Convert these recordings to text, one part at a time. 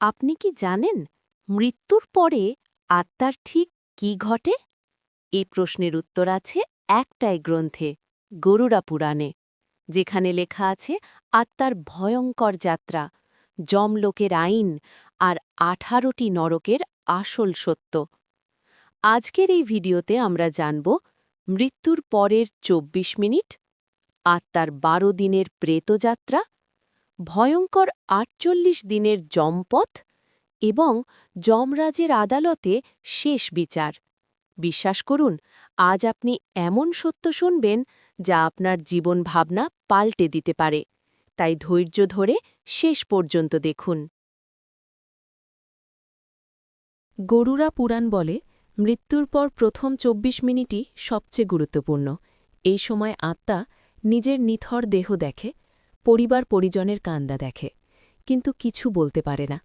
আপনি কি জানেন মৃত্যুর পরে আত্মার ঠিক কি ঘটে? এই প্রশ্নের উত্তর আছে একটাই গ্রন্থে, গরুড়া পুরাণে, যেখানে লেখা আছে, আত্মার ভয়ঙ্কর যাত্রা, যমলোকের আইন আর আঠারোটি নরকের আসল সত্য। আজকের এই ভিডিওতে আমরা জানব মৃত্যুর পরের ২৪ মিনিট, আত্মার বারো দিনের প্রেতযাত্রা ভয়ঙ্কর আটচল্লিশ দিনের যমপথ এবং যমরাজের আদালতে শেষ বিচার। বিশ্বাস করুন, আজ আপনি এমন সত্য শুনবেন যা আপনার জীবন ভাবনা পাল্টে দিতে পারে। তাই ধৈর্য ধরে শেষ পর্যন্ত দেখুন। গরুরা পুরাণ বলে, মৃত্যুর পর প্রথম ২৪ মিনিটই সবচেয়ে গুরুত্বপূর্ণ। এই সময় আত্মা নিজের নিথর দেহ দেখে পরিবার পরিজনের কান্দা দেখে, কিন্তু কিছু বলতে পারে না,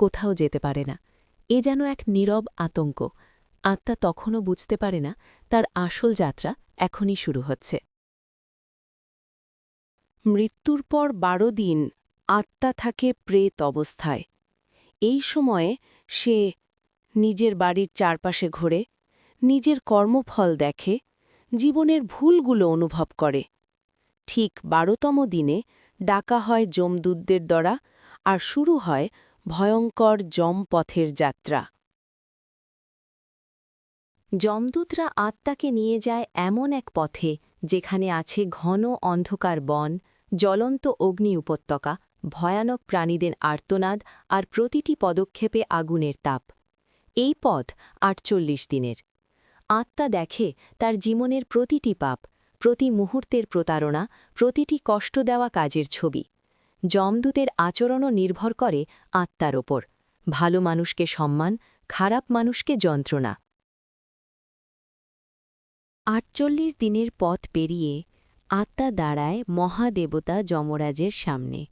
কোথাও যেতে পারে না। এ যেন এক নীরব আতঙ্ক। আত্মা তখনও বুঝতে পারে না, তার আসল যাত্রা এখনই শুরু হচ্ছে। মৃত্যুর পর বারো দিন আত্মা থাকে প্রেত অবস্থায়। এই সময়ে সে নিজের বাড়ির চারপাশে ঘোরে, নিজের কর্মফল দেখে, জীবনের ভুলগুলো অনুভব করে। ঠিক বারোতম দিনে ডাকা হয় যমদূতদের দ্বারা আর শুরু হয় ভয়ঙ্কর যমপথের যাত্রা। যমদূতরা আত্মাকে নিয়ে যায় এমন এক পথে যেখানে আছে ঘন অন্ধকার বন, জ্বলন্ত অগ্নি উপত্যকা, ভয়ানক প্রাণীদের আর্তনাদ আর প্রতিটি পদক্ষেপে আগুনের তাপ। এই পথ আটচল্লিশ দিনের। আত্মা দেখে তার জীবনের প্রতিটি পাপ প্রতি মুহূর্তের প্রতারণা, প্রতিটি কষ্ট দেওয়া কাজের ছবি। যমদূতের আচরণও নির্ভর করে আত্মার ওপর। ভালো মানুষকে সম্মান, খারাপ মানুষকে যন্ত্রণা। আটচল্লিশ দিনের পথ পেরিয়ে আত্মা দাঁড়ায় মহাদেবতা যমরাজের সামনে।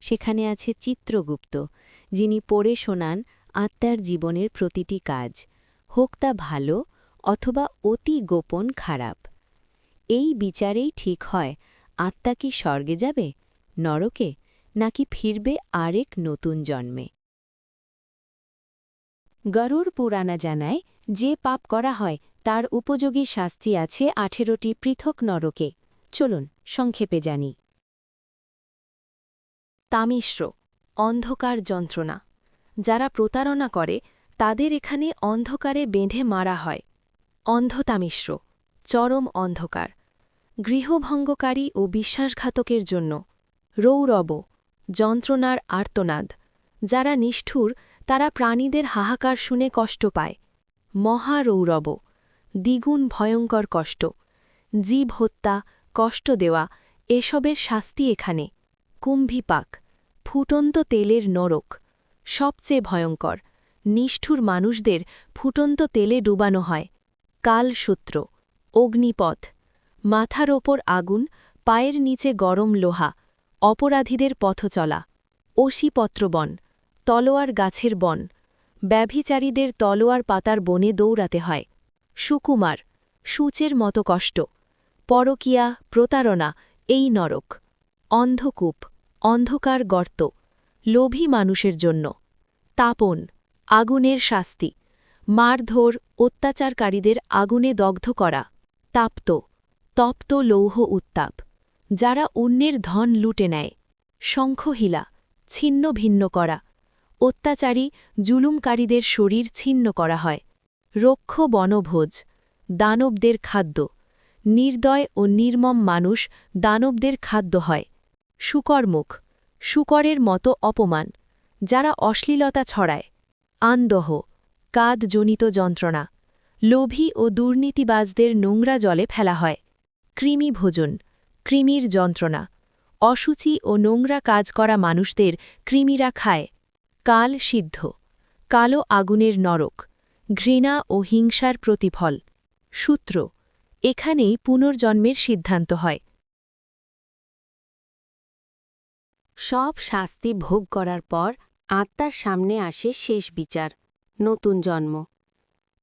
সেখানে আছে চিত্রগুপ্ত, যিনি পড়ে শোনান আত্মার জীবনের প্রতিটি কাজ। হোক তা ভালো অথবা অতি গোপন খারাপ। এই বিচারেই ঠিক হয়, আত্মা কি স্বর্গে যাবে, নরকে, নাকি ফিরবে আরেক নতুন জন্মে? গরুর পুরাণা জানায়, যে পাপ করা হয়, তার উপযোগী শাস্তি আছে আঠেরোটি পৃথক নরকে। চলুন, সংক্ষেপে জানি। তামিশ্র, অন্ধকার যন্ত্রণা। যারা প্রতারণা করে, তাদের এখানে অন্ধকারে বেঁধে মারা হয়। অন্ধতামিশ্র চরম অন্ধকার। গৃহভঙ্গকারী ও বিশ্বাসঘাতকের জন্য। রৌরব, যন্ত্রণার আর্তনাদ। যারা নিষ্ঠুর, তারা প্রাণীদের হাহাকার শুনে কষ্ট পায়। মহারৌরব, দ্বিগুণ ভয়ঙ্কর কষ্ট। জীব হত্যা, কষ্ট দেওয়া, এসবের শাস্তি এখানে। কুম্ভিপাক, ফুটন্ত তেলের নরক। সবচেয়ে ভয়ঙ্কর, নিষ্ঠুর মানুষদের ফুটন্ত তেলে ডুবানো হয়। কালসূত্র, অগ্নিপথ। মাথার ওপর আগুন, পায়ের নিচে গরম লোহা, অপরাধীদের পথ পথচলা অশিপত্রবন তলোয়ার গাছের বন, ব্যভিচারীদের তলোয়ার পাতার বনে দৌড়াতে হয়। সুকুমার, সূচের মতো কষ্ট, পরকিয়া, প্রতারণা, এই নরক, অন্ধকূপ, অন্ধকার গর্ত, লোভী মানুষের জন্য। তাপন, আগুনের শাস্তি, মারধর, অত্যাচারকারীদের আগুনে দগ্ধ করা, তাপ্ত তপ্ত লৌহ উত্তাপ, যারা অন্যের ধন লুটে নেয়। শঙ্খহিলা, ছিন্ন ভিন্ন করা। অত্যাচারী, জুলুমকারীদের শরীর ছিন্ন করা হয়। রক্ষ বনভোজ, দানবদের খাদ্য। নির্দয় ও নির্মম মানুষ দানবদের খাদ্য হয়। শুকরমুখ শুকরের মতো অপমান, যারা অশ্লীলতা ছড়ায়। আন্দহ, কাদজনিত যন্ত্রণা। লোভী ও দুর্নীতিবাজদের নোংরা জলে ফেলা হয়। কৃমি ভোজন কৃমির যন্ত্রণা অসুচি ও নোংরা কাজ করা মানুষদের কৃমিরা খায়। কাল সিদ্ধ, কালো আগুনের নরক, ঘৃণা ও হিংসার প্রতিফল। সূত্র, এখানেই পুনর্জন্মের সিদ্ধান্ত হয়। সব শাস্তি ভোগ করার পর আত্মার সামনে আসে শেষ বিচার, নতুন জন্ম।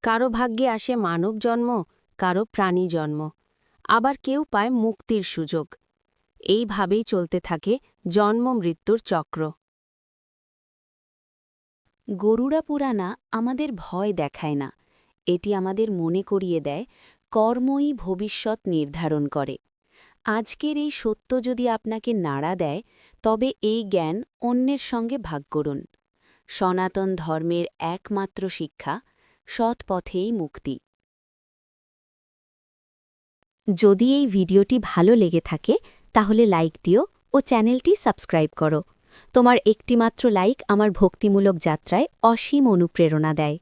কারও ভাগ্যে আসে মানব জন্ম, কারও প্রাণী জন্ম। আবার কেউ পায় মুক্তির সুযোগ। এইভাবেই চলতে থাকে জন্ম মৃত্যুর চক্র। গরুড়া পুরাণা আমাদের ভয় দেখায় না। এটি আমাদের মনে করিয়ে দেয়, কর্মই ভবিষ্যৎ নির্ধারণ করে। আজকের এই সত্য যদি আপনাকে নাড়া দেয়, তবে এই জ্ঞান অন্যের সঙ্গে ভাগ করুন। সনাতন ধর্মের একমাত্র শিক্ষা সৎ পথেই মুক্তি। যদি এই ভিডিওটি ভালো লেগে থাকে, তাহলে লাইক দিও ও চ্যানেলটি সাবস্ক্রাইব করো। তোমার একটিমাত্র লাইক আমার ভক্তিমূলক যাত্রায় অসীম অনুপ্রেরণা দেয়।